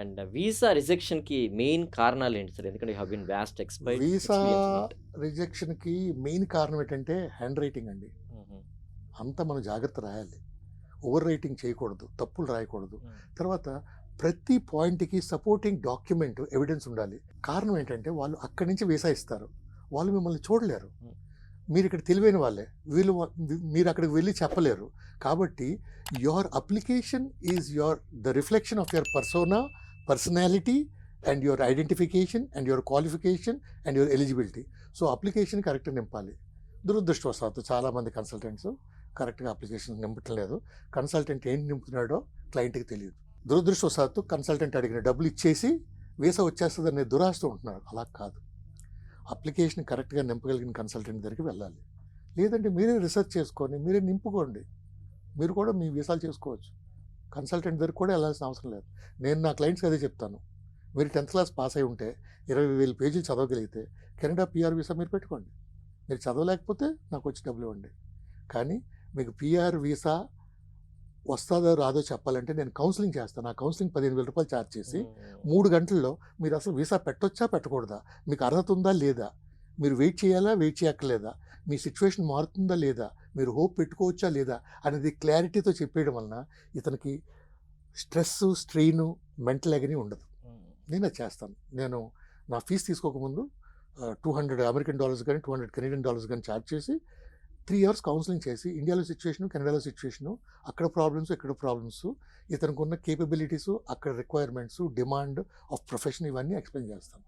And visa రిజెక్షన్కి main కారణాలు ఏంటి సార్? ఎందుకంటే have been vast expired visa రిజెక్షన్కి main కారణం ఏంటంటే హ్యాండ్ రైటింగ్ అండి. అంతా మనం జాగ్రత్త రాయాలి. ఓవర్ రైటింగ్ చేయకూడదు తప్పులు రాయకూడదు. తర్వాత ప్రతి పాయింట్కి సపోర్టింగ్ డాక్యుమెంట్ ఎవిడెన్స్ ఉండాలి. కారణం ఏంటంటే వాళ్ళు అక్కడి నుంచి వీసా ఇస్తారు. వాళ్ళు మిమ్మల్ని చూడలేరు. మీరు ఇక్కడ తెలివైన వాళ్ళే. వీళ్ళు మీరు అక్కడికి వెళ్ళి చెప్పలేరు. కాబట్టి your application is your the reflection of your persona personality and your identification and your qualification and your eligibility so application కరెక్ట్గా నింపాలి. దురదృష్టవశాత్తు చాలామంది కన్సల్టెంట్స్ కరెక్ట్గా అప్లికేషన్ నింపటం లేదు కన్సల్టెంట్ ఏం నింపుతున్నాడో క్లయింట్కి తెలియదు. దురదృష్టవశాత్తు కన్సల్టెంట్ అడిగిన డబ్బులు ఇచ్చేసి వీసా వచ్చేస్తుంది అనే దురాశతో ఉంటున్నారు. అలా కాదు. అప్లికేషన్ కరెక్ట్గా నింపగలిగిన కన్సల్టెంట్ దగ్గరికి వెళ్ళాలి. లేదంటే మీరే రీసెర్చ్ చేసుకొని మీరే నింపుకోండి. మీరు కూడా మీ వీసాలు చేసుకోవచ్చు. కన్సల్టెంట్ దగ్గరికి కూడా వెళ్ళాల్సిన అవసరం లేదు. నేను నా క్లయింట్స్కి అదే చెప్తాను. మీరు టెన్త్ క్లాస్ పాస్ అయి ఉంటే ఇరవై వేల పేజీలు చదవగలిగితే కెనడా పిఆర్ వీసా మీరు పెట్టుకోండి. మీరు చదవలేకపోతే నాకు వచ్చి డబ్బులు ఇవ్వండి. కానీ మీకు పిఆర్ వీసా వస్తుందో రాదో చెప్పాలంటే నేను కౌన్సిలింగ్ చేస్తాను. ఆ కౌన్సిలింగ్ పదిహేను వేల రూపాయలు ఛార్జ్ చేసి మూడు గంటల్లో మీరు అసలు వీసా పెట్టొచ్చా పెట్టకూడదా? మీకు అర్హత ఉందా లేదా? మీరు వెయిట్ చేయాలా వెయిట్ చేయక్కర్లేదా? మీ సిచ్యువేషన్ మారుతుందా లేదా? మీరు హోప్ పెట్టుకోవచ్చా లేదా అనేది క్లారిటీతో చెప్పేయడం వలన ఇతనికి స్ట్రెస్ స్ట్రెయిన్ మెంటల్ అగని ఉండదు. నేను అది చేస్తాను. నేను నా ఫీజు తీసుకోకముందు టూ హండ్రెడ్ అమెరికన్ డాలర్స్ కానీ టూ హండ్రెడ్ కెనడియన్ డాలర్స్ కానీ ఛార్జ్ చేసి త్రీ ఇయర్స్ కౌన్సిలింగ్ చేసి ఇండియాలో సిచ్యువేషన్ కెనడాలో సిచ్యువేషను అక్కడ ప్రాబ్లమ్స్ ఇక్కడ ప్రాబ్లమ్స్ ఇతనికి ఉన్న కేపబిలిటీస్ అక్కడ రిక్వైర్మెంట్స్ డిమాండ్ ఆఫ్ ప్రొఫెషన్ ఇవన్నీ ఎక్స్ప్లెయిన్ చేస్తాను.